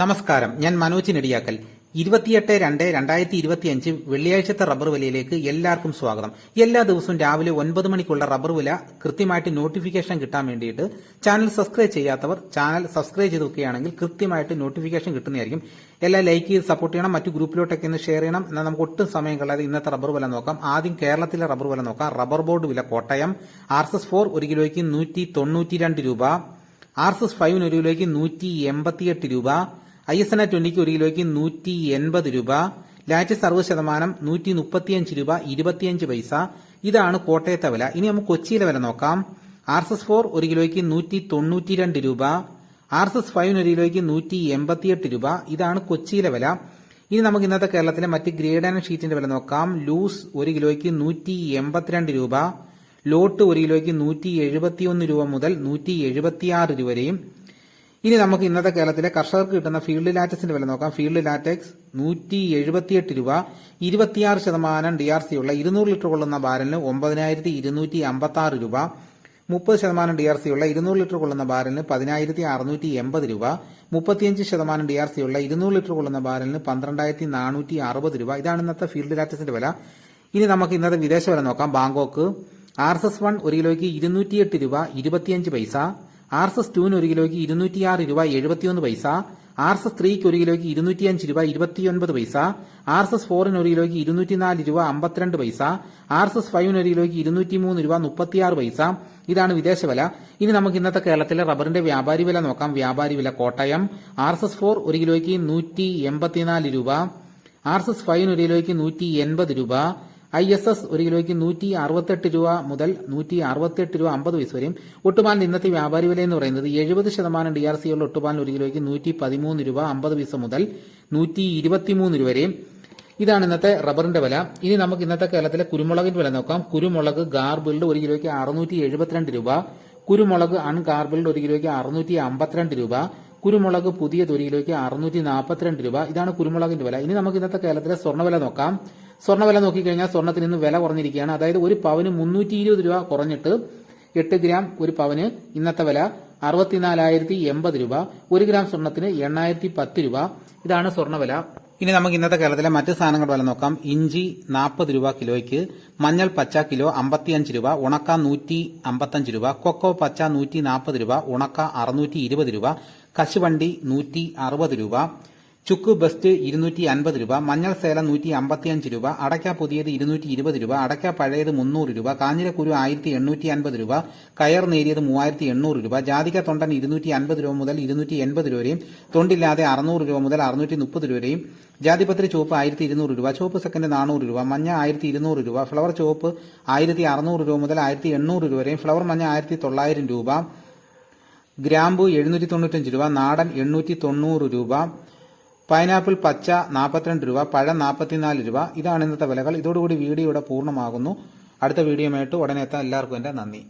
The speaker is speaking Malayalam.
നമസ്കാരം. ഞാൻ മനോജ് നെടിയാക്കൽ. ഇരുപത്തിയെട്ട് രണ്ട് രണ്ടായിരത്തി ഇരുപത്തിയഞ്ച് വെള്ളിയാഴ്ചത്തെ റബ്ബർ വിലയിലേക്ക് എല്ലാവർക്കും സ്വാഗതം. എല്ലാ ദിവസവും രാവിലെ ഒൻപത് മണിക്കുള്ള റബ്ബർ വില കൃത്യമായിട്ട് നോട്ടിഫിക്കേഷൻ കിട്ടാൻ വേണ്ടിയിട്ട് ചാനൽ സബ്സ്ക്രൈബ് ചെയ്യാത്തവർ ചാനൽ സബ്സ്ക്രൈബ് ചെയ്ത് വെക്കുകയാണെങ്കിൽ കൃത്യമായിട്ട് നോട്ടിഫിക്കേഷൻ കിട്ടുന്നതായിരിക്കും. എല്ലാം ലൈക്ക് ചെയ്ത് സപ്പോർട്ട് ചെയ്യണം. മറ്റു ഗ്രൂപ്പിലോട്ടൊക്കെ ഒന്ന് ഷെയർ ചെയ്യണം. എന്നാൽ നമുക്ക് ഒട്ടും സമയം കളയാതെ ഇന്നത്തെ റബ്ബർ വില നോക്കാം. ആദ്യം കേരളത്തിലെ റബ്ബർ വില നോക്കാം. റബ്ബർ ബോർഡ് വില കോട്ടയം. ആർ എസ് ഫോർ ഒരു കിലോയ്ക്ക് നൂറ്റി തൊണ്ണൂറ്റി രണ്ട് രൂപ. ആർ എസ് ഫൈവിന് ഒരു കിലോയ്ക്ക് നൂറ്റി എൺപത്തിയെട്ട് രൂപ. ഐ എസ് എൻ ട്വന്റിക്ക് ഒരു കിലോയ്ക്ക് നൂറ്റി എൺപത് രൂപ ലാറ്റസ് അറുപത് ശതമാനം നൂറ്റി മുപ്പത്തിയഞ്ച് രൂപ ഇരുപത്തിയഞ്ച് പൈസ. ഇതാണ് കോട്ടയത്തെ വില. ഇനി നമുക്ക് കൊച്ചിയിലെ വില നോക്കാം. ആർ എസ് എസ് ഫോർ ഒരു കിലോയ്ക്ക് നൂറ്റി തൊണ്ണൂറ്റി രണ്ട് രൂപ ആർ എസ് എസ് ഫൈവിന് ഒരു കിലോയ്ക്ക് നൂറ്റി എൺപത്തിയെട്ട് രൂപ. ഇതാണ് കൊച്ചിയിലെ വില. ഇനി നമുക്ക് ഇന്നത്തെ കേരളത്തിലെ മറ്റ് ഗ്രേഡ് ആൻഡ് ഷീറ്റിന്റെ വില നോക്കാം. ലൂസ് ഒരു കിലോയ്ക്ക് നൂറ്റി എൺപത്തിരണ്ട് രൂപ ലോട്ട് ഒരു കിലോയ്ക്ക് നൂറ്റി എഴുപത്തിയൊന്ന് രൂപ മുതൽ നൂറ്റി എഴുപത്തിയാറ് രൂപ വരെയും. ഇനി നമുക്ക് ഇന്നത്തെ കേരളത്തിലെ കർഷകർക്ക് കിട്ടുന്ന ഫീൽഡ് ലാറ്റക്സിന്റെ വില നോക്കാം. ഫീൽഡ് ലാറ്റക്സ് നൂറ്റി എഴുപത്തിയെട്ട് രൂപ ഇരുപത്തിയാറ് ശതമാനം ഡി ആർ സി ഉള്ള ഇരുന്നൂറ് ലിറ്റർ കൊള്ളുന്ന ബാരലിന് ഒമ്പതിനായിരത്തി ഇരുന്നൂറ്റി അമ്പത്തി ആറ് രൂപ മുപ്പത് ശതമാനം ഡി ആർ സി ഉള്ള ഇരുന്നൂറ് ലിറ്റർ കൊള്ളുന്ന ബാരലിന് പതിനായിരത്തി അറുന്നൂറ്റി എൺപത് രൂപ മുപ്പത്തിയഞ്ച് ശതമാനം ഡി ആർ സി ഉള്ള ഇരുന്നൂറ് ലിറ്റർ കൊള്ളുന്ന ബാരലിന് പന്ത്രണ്ടായിരത്തി നാനൂറ്റി അറുപത് രൂപ. ഇതാണ് ഇന്നത്തെ ഫീൽഡ് ലാറ്റക്സിന്റെ വില. ഇനി നമുക്ക് ഇന്നത്തെ വിദേശ വില നോക്കാം. Bangkok R S S one ഒരു കിലോയ്ക്ക് ഇരുന്നൂറ്റിയെട്ട് രൂപ ഇരുപത്തിയഞ്ച് പൈസ ആർ എസ് എസ് ടുവിന് ഒരു കിലോയ്ക്ക് ഇരുന്നൂറ്റിയാറ് രൂപ എഴുപത്തിയൊന്ന് പൈസ ആർ എസ് എസ് ത്രീക്ക് ഒരു കിലോയ്ക്ക് ഇരുന്നൂറ്റിയഞ്ച് രൂപ ഇരുപത്തിയൊൻപത് പൈസ ആർ എസ് എസ് ഫോറിന് ഒരു കിലോയ്ക്ക് ഇരുന്നൂറ്റിനാല് രൂപ അമ്പത്തിരണ്ട് പൈസ ആർ എസ് എസ് ഫൈവിന് ഒരു കിലോയ്ക്ക് ഇരുന്നൂറ്റിമൂന്ന് രൂപ മുപ്പത്തിയാറ് പൈസ. ഇതാണ് വിദേശ വില. ഇനി നമുക്ക് ഇന്നത്തെ കേരളത്തിലെ റബ്ബറിന്റെ വ്യാപാരി വില നോക്കാം. വ്യാപാരി വില Kottayam. R S S four ഒരു കിലോയ്ക്ക് നൂറ്റി എൺപത്തിനാല് രൂപ. ആർ എസ് എസ് ഫൈവിന് ഒരു കിലോയ്ക്ക് നൂറ്റി എൺപത് രൂപ. ഐ എസ് എസ് ഒരു കിലോയ്ക്ക് നൂറ്റി അറുപത്തെട്ട് രൂപ മുതൽ നൂറ്റി അറുപത്തെട്ട് രൂപ അമ്പത് പൈസ വരെയും. ഒട്ടുപാലിന് ഇന്നത്തെ വ്യാപാരി വില എന്ന് പറയുന്നത് എഴുപത് ശതമാനം ഡി ആർ സി ഉള്ള ഒട്ടുപാലിന് ഒരു കിലോയ്ക്ക് നൂറ്റി പതിമൂന്ന് രൂപ അമ്പത് പൈസ മുതൽ നൂറ്റി ഇരുപത്തിമൂന്ന് രൂപ വരെയും. ഇതാണ് ഇന്നത്തെ റബ്ബറിന്റെ വില. ഇനി നമുക്ക് ഇന്നത്തെ കേരളത്തിലെ കുരുമുളകിന്റെ വില നോക്കാം. കുരുമുളക് ഗാർബിൾഡ് ഒരു കിലോയ്ക്ക് അറുന്നൂറ്റി എഴുപത്തിരണ്ട് രൂപ. കുരുമുളക് അൺഗാർബിൾഡ് ഒരു കിലോയ്ക്ക് അറുന്നൂറ്റി അമ്പത്തിരണ്ട് രൂപ. കുരുമുളക് പുതിയ തൊലിയിലേക്ക് അറുന്നൂറ്റി നാൽപ്പത്തിരണ്ട് രൂപ. ഇതാണ് കുരുമുളകിന്റെ വില. ഇനി നമുക്ക് ഇന്നത്തെ കേരളത്തിലെ സ്വർണവില നോക്കാം. സ്വർണവില നോക്കിക്കഴിഞ്ഞാൽ സ്വർണത്തിൽ നിന്ന് വില കുറഞ്ഞിരിക്കുകയാണ്. അതായത് ഒരു പവന് മുന്നൂറ്റി ഇരുപത് രൂപ കുറഞ്ഞിട്ട് എട്ട് ഗ്രാം ഒരു പവന് ഇന്നത്തെ വില അറുപത്തിനാലായിരത്തി എൺപത് രൂപ. ഒരു ഗ്രാം സ്വർണത്തിന് എണ്ണായിരത്തി പത്ത് രൂപ. ഇതാണ് സ്വർണവില. ഇനി നമുക്ക് ഇന്നത്തെ കേരളത്തിലെ മറ്റ് സാധനങ്ങൾ വില നോക്കാം. ഇഞ്ചി നാൽപ്പത് രൂപ കിലോയ്ക്ക് മഞ്ഞൾ പച്ച കിലോ അമ്പത്തിയഞ്ച് രൂപ ഉണക്ക നൂറ്റി അമ്പത്തഞ്ച് രൂപ കൊക്കോ പച്ച നൂറ്റി നാൽപ്പത് രൂപ ഉണക്ക അറുന്നൂറ്റി ഇരുപത് രൂപ കശുവണ്ടി നൂറ്റി അറുപത് രൂപ ചുക്ക് ബെസ്റ്റ് ഇരുന്നൂറ്റി അൻപത് രൂപ മഞ്ഞൾ സേല നൂറ്റി അമ്പത്തിയഞ്ച് രൂപ അടയ്ക്ക പുതിയത് ഇരുന്നൂറ്റി ഇരുപത് രൂപ അടയ്ക്ക പഴയത് മുന്നൂറ് രൂപ കാഞ്ഞിരക്കുരു ആയിരത്തി എണ്ണൂറ്റി അൻപത് രൂപ കയർ നേരിയത് മൂവായിരത്തി എണ്ണൂറ് രൂപ ജാതിക തൊണ്ടൻ ഇരുന്നൂറ്റി അൻപത് രൂപ മുതൽ ഇരുന്നൂറ്റി എൺപത് രൂപ വരെയും തൊണ്ടില്ലാതെ അറുന്നൂറ് രൂപ മുതൽ അറുന്നൂറ്റി മുപ്പത് രൂപ വരെയും ജാതിപത്രി ചുവപ്പ് ആയിരത്തി ഇരുന്നൂറ് രൂപ ചുവപ്പ് സെക്കൻഡ് നാനൂറ് രൂപ മഞ്ഞ ആയിരത്തി ഇരുന്നൂറ് രൂപ ഫ്ലവർ ചുവപ്പ് ആയിരത്തി അറുന്നൂറ് രൂപ മുതൽ ആയിരത്തി എണ്ണൂറ് രൂപ വരെയും ഫ്ലവർ മഞ്ഞ ആയിരത്തി തൊള്ളായിരം രൂപ ഗ്രാമ്പു എഴുന്നൂറ്റി തൊണ്ണൂറ്റഞ്ച് രൂപ നാടൻ എണ്ണൂറ്റി തൊണ്ണൂറ് രൂപ പൈനാപ്പിൾ പച്ച നാൽപ്പത്തിരണ്ട് രൂപ പഴം നാൽപ്പത്തിനാല് രൂപ. ഇതാണ് ഇന്നത്തെ വിലകൾ. ഇതോടുകൂടി വീഡിയോ ഇവിടെ പൂർണമാകുന്നു. അടുത്ത വീഡിയോയുമായിട്ട് ഉടനെ എത്താൻ എല്ലാവർക്കും എന്റെ നന്ദി.